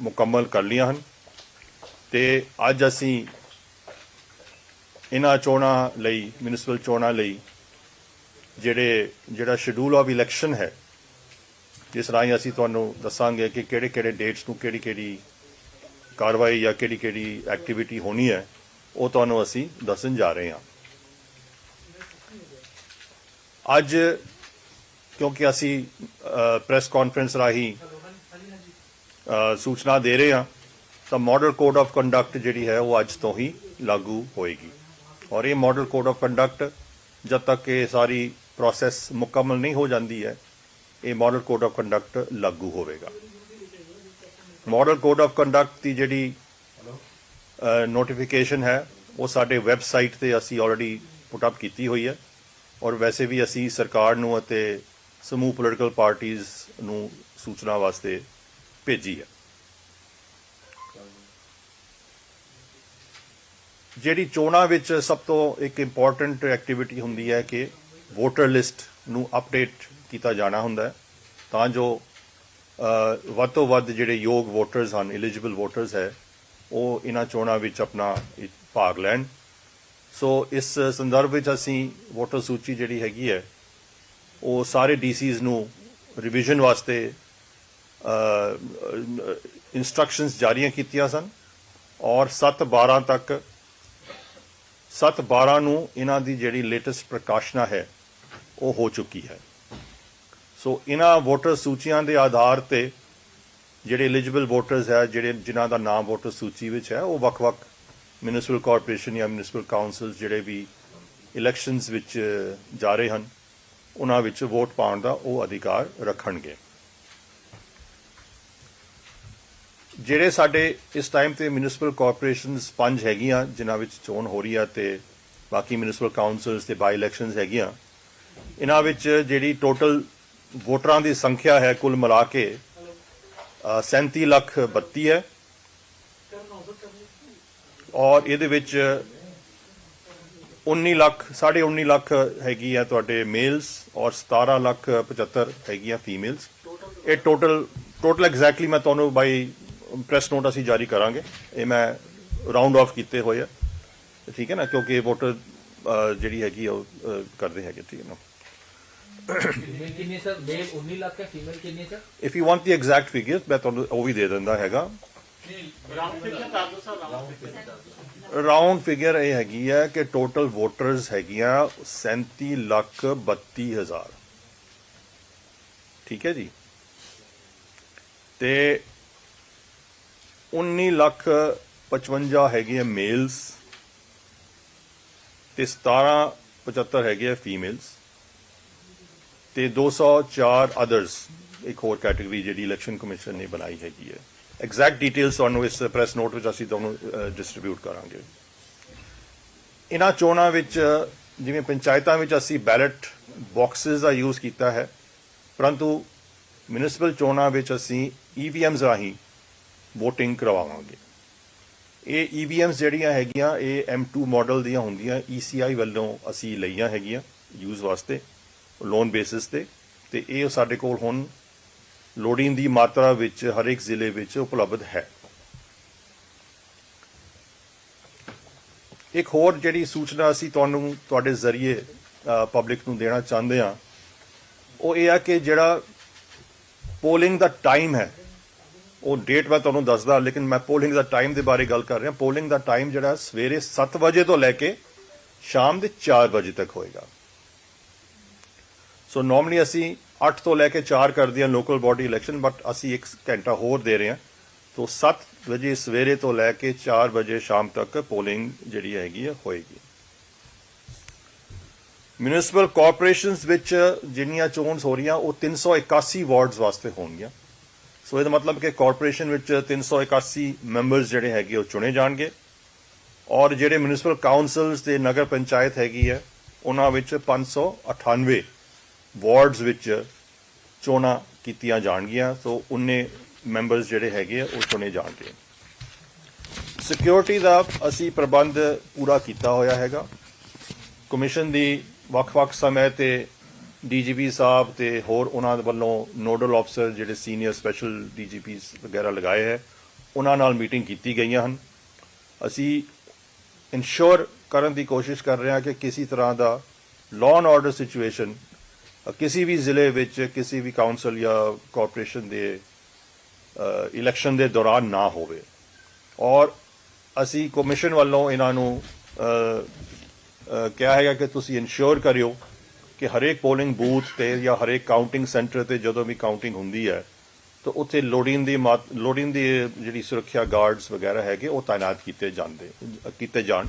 ਮੁਕੰਮਲ ਕਰ ਲਈਆਂ ਹਨ। ਤੇ ਅੱਜ ਅਸੀਂ ਇਹਨਾਂ ਚੋਣਾਂ ਲਈ ਮਿਊਨਿਸਪਲ ਚੋਣਾਂ ਲਈ ਜਿਹੜੇ, ਜਿਹੜਾ ਸ਼ਡਿਊਲ ਆਫ ਇਲੈਕਸ਼ਨ ਹੈ, ਜਿਸ ਰਾਹੀਂ ਅਸੀਂ ਤੁਹਾਨੂੰ ਦੱਸਾਂਗੇ ਕਿ ਕਿਹੜੇ ਕਿਹੜੇ ਡੇਟਸ ਨੂੰ ਕਿਹੜੀ ਕਿਹੜੀ ਕਾਰਵਾਈ ਜਾਂ ਕਿਹੜੀ ਕਿਹੜੀ ਐਕਟੀਵਿਟੀ ਹੋਣੀ ਹੈ, ਉਹ ਤੁਹਾਨੂੰ ਅਸੀਂ ਦੱਸਣ ਜਾ ਰਹੇ ਹਾਂ। ਅੱਜ ਕਿਉਂਕਿ ਅਸੀਂ ਪ੍ਰੈਸ ਕਾਨਫਰੰਸ ਰਾਹੀਂ ਸੂਚਨਾ ਦੇ ਰਹੇ ਹਾਂ, ਤਾਂ ਮਾਡਲ ਕੋਡ ਆਫ ਕੰਡਕਟ ਜਿਹੜੀ ਹੈ ਉਹ ਅੱਜ ਤੋਂ ਹੀ ਲਾਗੂ ਹੋਏਗੀ। ਔਰ ਇਹ ਮਾਡਲ ਕੋਡ ਆਫ ਕੰਡਕਟ ਜਦ ਤੱਕ ਇਹ ਸਾਰੀ ਪ੍ਰੋਸੈਸ ਮੁਕੰਮਲ ਨਹੀਂ ਹੋ ਜਾਂਦੀ ਹੈ, ਇਹ ਮਾਡਲ ਕੋਡ ਆਫ ਕੰਡਕਟ ਲਾਗੂ ਹੋਵੇਗਾ। ਮਾਡਲ ਕੋਡ ਆਫ ਕੰਡਕਟ ਦੀ ਜਿਹੜੀ ਨੋਟੀਫਿਕੇਸ਼ਨ ਹੈ, ਉਹ ਸਾਡੇ ਵੈਬਸਾਈਟ ਤੇ ਅਸੀਂ ਆਲਰੇਡੀ ਪੁੱਟ ਅਪ ਕੀਤੀ ਹੋਈ ਹੈ। ਔਰ ਵੈਸੇ ਵੀ ਅਸੀਂ ਸਰਕਾਰ ਨੂੰ ਅਤੇ ਸਮੂਹ ਪੋਲੀਟੀਕਲ ਪਾਰਟੀਆਂ ਨੂੰ ਸੂਚਨਾ ਵਾਸਤੇ ਭੇਜੀ ਹੈ ਜਿਹੜੀ ਚੋਣਾਂ ਵਿੱਚ ਸਭ ਤੋਂ ਇੱਕ ਇੰਪੋਰਟੈਂਟ ਐਕਟੀਵਿਟੀ ਹੁੰਦੀ ਹੈ ਕਿ ਵੋਟਰ ਲਿਸਟ ਨੂੰ ਅਪਡੇਟ ਕੀਤਾ ਜਾਣਾ ਹੁੰਦਾ ਹੈ। ਤਾਂ ਜੋ ਵੱਧ ਤੋਂ ਵੱਧ ਜਿਹੜੇ ਯੋਗ ਵੋਟਰਸ ਹਨ ਐਲੀਜੀਬਲ ਵੋਟਰਸ ਹੈ, ਉਹ ਇਹਨਾਂ ਚੋਣਾਂ ਵਿੱਚ ਆਪਣਾ ਭਾਗ ਲੈਣ। ਸੋ ਇਸ ਸੰਦਰਭ ਵਿੱਚ ਅਸੀਂ ਵੋਟਰ ਸੂਚੀ ਜਿਹੜੀ ਹੈਗੀ ਹੈ, ਉਹ ਸਾਰੇ ਡੀਸੀਜ਼ ਨੂੰ ਰਿਵੀਜ਼ਨ ਵਾਸਤੇ ਇਨਸਟਰਕਸ਼ਨਸ ਜਾਰੀਆਂ ਕੀਤੀਆਂ ਸਨ ਔਰ 7 12 ਤੱਕ 7 12 ਨੂੰ ਇਹਨਾਂ ਦੀ ਜਿਹੜੀ ਲੇਟੈਸਟ ਪ੍ਰਕਾਸ਼ਨਾ ਹੈ, ਉਹ ਹੋ ਚੁੱਕੀ ਹੈ। ਸੋ ਇਹਨਾਂ ਵੋਟਰ ਸੂਚੀਆਂ ਦੇ ਆਧਾਰ ਤੇ ਜਿਹੜੇ ਐਲੀਜੀਬਲ ਵੋਟਰਸ ਹੈ, ਜਿਹੜੇ ਜਿਨ੍ਹਾਂ ਦਾ ਨਾਮ ਵੋਟਰ ਸੂਚੀ ਵਿੱਚ ਹੈ, ਉਹ ਵੱਖ-ਵੱਖ ਮਿਊਨਿਸਪਲ ਕਾਰਪੋਰੇਸ਼ਨ ਜਾਂ ਮਿਊਨਿਸਪਲ ਕਾਉਂਸਲਸ ਜਿਹੜੇ ਵੀ ਇਲੈਕਸ਼ਨਸ ਵਿੱਚ ਜਾ ਰਹੇ ਹਨ, ਉਹਨਾਂ ਵਿੱਚ ਵੋਟ ਪਾਉਣ ਦਾ ਉਹ ਅਧਿਕਾਰ ਰੱਖਣਗੇ। ਜਿਹੜੇ ਸਾਡੇ ਇਸ ਟਾਈਮ ਤੇ ਮਿਊਨਿਸਪਲ ਕਾਰਪੋਰੇਸ਼ਨਸ ਪੰਜ ਹੈਗੀਆਂ ਜਿਨ੍ਹਾਂ ਵਿੱਚ ਚੋਣ ਹੋ ਰਹੀ ਹੈ ਤੇ ਬਾਕੀ ਮਿਊਨਿਸਪਲ ਕਾਉਂਸਲਸ ਤੇ ਬਾਈ ਇਲੈਕਸ਼ਨਸ ਹੈਗੀਆਂ ਇਹਨਾਂ ਵਿੱਚ ਜਿਹੜੀ ਟੋਟਲ ਵੋਟਰਾਂ ਦੀ ਸੰਖਿਆ ਹੈ ਕੁੱਲ ਮਿਲਾ ਕੇ ਅ, 37 ਲੱਖ 32 ਹੈ। ਔਰ ਇਹਦੇ ਵਿੱਚ 19 ਲੱਖ 19.5 ਲੱਖ ਹੈਗੀ ਹੈ ਤੁਹਾਡੇ ਮੇਲਸ ਔਰ 17 ਲੱਖ 75 ਹੈਗੀਆਂ ਫੀਮੇਲਸ ਇਹ ਟੋਟਲ ਟੋਟਲ ਐਗਜ਼ੈਕਟਲੀ ਮੈਂ ਤੁਹਾਨੂੰ ਬਾਈ ਪ੍ਰੈਸ ਨੋਟ ਅਸੀਂ ਜਾਰੀ ਕਰਾਂਗੇ। ਇਹ ਮੈਂ ਰਾਉਂਡ ਆਫ ਕੀਤੇ ਹੋਏ ਆ। ਠੀਕ ਹੈ ਨਾ? ਕਿਉਂਕਿ ਵੋਟਰ ਜਿਹੜੀ ਹੈਗੀ ਉਹ ਕਰਦੇ ਹੈਗੇ ਠੀਕ ਹੈ ਨਾ? ਕਿੰਨੀ ਸਰ? ਮੇਲ 19 ਲੱਖ ਹੈ ਫੀਮੇਲ ਕਿੰਨੀ sir? If you want the exact ਮੈਂ ਤੁਹਾਨੂੰ ਉਹ ਵੀ ਦੇ ਦਿੰਦਾ ਹੈਗਾ। ਰਾਉਂਡ ਫਿਗਰ ਇਹ ਹੈਗੀ ਹੈ ਕਿ ਟੋਟਲ ਵੋਟਰਸ ਹੈਗੀਆਂ 37 ਲੱਖ 32 ਹਜ਼ਾਰ। ਠੀਕ ਹੈ ਜੀ? ਤੇ 19 ਲੱਖ 55 ਹੈਗੇ ਆ ਮੇਲਸ ਤੇ 17 75 ਹੈਗੇ ਆ ਫੀਮੇਲਸ ਤੇ 204 ਅਦਰਸ ਇੱਕ ਹੋਰ ਕੈਟਾਗਰੀ ਜਿਹੜੀ ਇਲੈਕਸ਼ਨ ਕਮਿਸ਼ਨ ਨੇ ਬਣਾਈ ਹੈਗੀ ਹੈ। ਐਗਜ਼ੈਕਟ ਡਿਟੇਲਸ ਤੁਹਾਨੂੰ ਇਸ ਪ੍ਰੈਸ ਨੋਟ ਵਿੱਚ ਅਸੀਂ ਤੁਹਾਨੂੰ ਡਿਸਟ੍ਰੀਬਿਊਟ ਕਰਾਂਗੇ। ਇਹਨਾਂ ਚੋਣਾਂ ਵਿੱਚ, ਜਿਵੇਂ ਪੰਚਾਇਤਾਂ ਵਿੱਚ ਅਸੀਂ ਬੈਲਟ ਬਾਕਸਸ ਦਾ ਯੂਜ਼ ਕੀਤਾ ਹੈ, ਪਰੰਤੂ ਮਿਊਨਿਸਪਲ ਚੋਣਾਂ ਵਿੱਚ ਅਸੀਂ ਈਵੀਐਮਸ ਰਾਹੀਂ VOTING ਕਰਵਾਵਾਂਗੇ। ਇਹ ਈਵੀਐਮਸ ਜਿਹੜੀਆਂ ਹੈਗੀਆਂ, ਇਹ M2 ਮਾਡਲ ਦੀਆਂ ਹੁੰਦੀਆਂ ECI ਵੱਲੋਂ ਅਸੀਂ ਲਈਆਂ ਹੈਗੀਆਂ ਯੂਜ਼ ਵਾਸਤੇ ਲੋਨ ਬੇਸਿਸ ਤੇ ਤੇ ਇਹ ਸਾਡੇ ਕੋਲ ਹੁਣ ਲੋੜੀਂਦੀ ਮਾਤਰਾ ਵਿੱਚ ਹਰ ਇੱਕ ਜ਼ਿਲ੍ਹੇ ਵਿੱਚ ਉਪਲਬਧ ਹੈ। ਇੱਕ ਹੋਰ ਜਿਹੜੀ ਸੂਚਨਾ ਅਸੀਂ ਤੁਹਾਨੂੰ ਤੁਹਾਡੇ ਜ਼ਰੀਏ ਪਬਲਿਕ ਨੂੰ ਦੇਣਾ ਚਾਹੁੰਦੇ ਹਾਂ, ਉਹ ਇਹ ਆ ਕਿ ਜਿਹੜਾ ਪੋਲਿੰਗ ਦਾ ਟਾਈਮ ਹੈ ਉਹ ਡੇਟ ਮੈਂ ਤੁਹਾਨੂੰ ਦੱਸਦਾ, ਲੇਕਿਨ ਮੈਂ ਪੋਲਿੰਗ ਦਾ ਟਾਈਮ ਦੇ ਬਾਰੇ ਗੱਲ ਕਰ ਰਿਹਾ। ਪੋਲਿੰਗ ਦਾ ਟਾਈਮ ਜਿਹੜਾ ਸਵੇਰੇ 7 ਵਜੇ ਤੋਂ ਲੈ ਕੇ ਸ਼ਾਮ ਦੇ 4 ਵਜੇ ਤੱਕ ਹੋਏਗਾ। ਸੋ ਨਾਰਮਲੀ ਅਸੀਂ 8 ਤੋਂ ਲੈ ਕੇ 4 ਕਰਦੇ ਹਾਂ ਲੋਕਲ ਬਾਡੀ ਇਲੈਕਸ਼ਨ ਬਟ ਅਸੀਂ 1 ਘੰਟਾ ਹੋਰ ਦੇ ਰਹੇ ਹਾਂ। ਤੋਂ 7 ਵਜੇ ਸਵੇਰੇ ਤੋਂ ਲੈ ਕੇ 4 ਵਜੇ ਸ਼ਾਮ ਤੱਕ ਪੋਲਿੰਗ ਜਿਹੜੀ ਹੈਗੀ ਹੈ ਹੋਏਗੀ। ਮਿਊਨਿਸਪਲ ਕਾਰਪੋਰੇਸ਼ਨਸ ਵਿੱਚ ਜਿੰਨੀਆਂ ਚੋਣਸ ਹੋ ਰਹੀਆਂ, ਉਹ 381 ਵਾਰਡਸ ਵਾਸਤੇ ਹੋਣਗੀਆਂ। ਸੋ ਇਹਦਾ ਮਤਲਬ ਕਿ ਕਾਰਪੋਰੇਸ਼ਨ ਵਿੱਚ 381 ਮੈਂਬਰਸ ਜਿਹੜੇ ਹੈਗੇ ਉਹ ਚੁਣੇ ਜਾਣਗੇ। ਔਰ ਜਿਹੜੇ ਮਿਊਨਿਸਪਲ ਕਾਉਂਸਲਸ ਤੇ ਨਗਰ ਪੰਚਾਇਤ ਹੈਗੀ ਹੈ, ਉਹਨਾਂ ਵਿੱਚ 598 ਵਾਰਡਸ ਵਿੱਚ ਚੋਣਾਂ ਕੀਤੀਆਂ ਜਾਣਗੀਆਂ। ਸੋ ਉਨੇ ਮੈਂਬਰਸ ਜਿਹੜੇ ਹੈਗੇ ਆ, ਉਹ ਚੁਣੇ ਜਾਣਗੇ। ਸਿਕਿਉਰਿਟੀ ਦਾ ਅਸੀਂ ਪ੍ਰਬੰਧ ਪੂਰਾ ਕੀਤਾ ਹੋਇਆ ਹੈਗਾ। ਕਮਿਸ਼ਨ ਦੀ ਵੱਖ-ਵੱਖ ਸਮੇਂ ਤੇ ਡੀਜੀਪੀ ਸਾਹਿਬ ਤੇ ਹੋਰ ਉਹਨਾਂ ਦੇ ਵੱਲੋਂ ਨੋਡਲ ਅਫਸਰ ਜਿਹੜੇ ਸੀਨੀਅਰ ਸਪੈਸ਼ਲ ਡੀਜੀਪੀਸ ਵਗੈਰਾ ਲਗਾਏ ਹੈ, ਉਹਨਾਂ ਨਾਲ ਮੀਟਿੰਗ ਕੀਤੀ ਗਈਆਂ ਹਨ। ਅਸੀਂ ਇਨਸ਼ੋਰ ਕਰਨ ਦੀ ਕੋਸ਼ਿਸ਼ ਕਰ ਰਹੇ ਹਾਂ ਕਿ ਕਿਸੇ ਤਰ੍ਹਾਂ ਦਾ ਲਾਅ ਐਂਡ ਆਰਡਰ ਸਿਚੁਏਸ਼ਨ ਕਿਸੇ ਵੀ ਜ਼ਿਲ੍ਹੇ ਵਿੱਚ ਕਿਸੇ ਵੀ ਕਾਉਂਸਲ ਜਾਂ ਕਾਰਪੋਰੇਸ਼ਨ ਦੇ ਇਲੈਕਸ਼ਨ ਦੇ ਦੌਰਾਨ ਨਾ ਹੋਵੇ। ਔਰ ਅਸੀਂ ਕਮਿਸ਼ਨ ਵੱਲੋਂ ਇਹਨਾਂ ਨੂੰ ਕਿਹਾ ਹੈਗਾ ਕਿ ਤੁਸੀਂ ਇਨਸ਼ੋਰ ਕਰਿਓ। ਕਿ ਹਰੇਕ ਪੋਲਿੰਗ ਬੂਥ ਤੇ ਜਾਂ ਹਰੇਕ ਕਾਊਂਟਿੰਗ ਸੈਂਟਰ ਤੇ ਜਦੋਂ ਵੀ ਕਾਊਂਟਿੰਗ ਹੁੰਦੀ ਹੈ, ਤਾਂ ਉੱਥੇ ਲੋੜੀਂਦੀ ਲੋੜੀਂਦੀ ਜਿਹੜੀ ਸੁਰੱਖਿਆ ਗਾਰਡਸ ਵਗੈਰਾ ਹੈਗੇ, ਉਹ ਤਾਇਨਾਤ ਕੀਤੇ ਜਾਂਦੇ ਕੀਤੇ ਜਾਣ।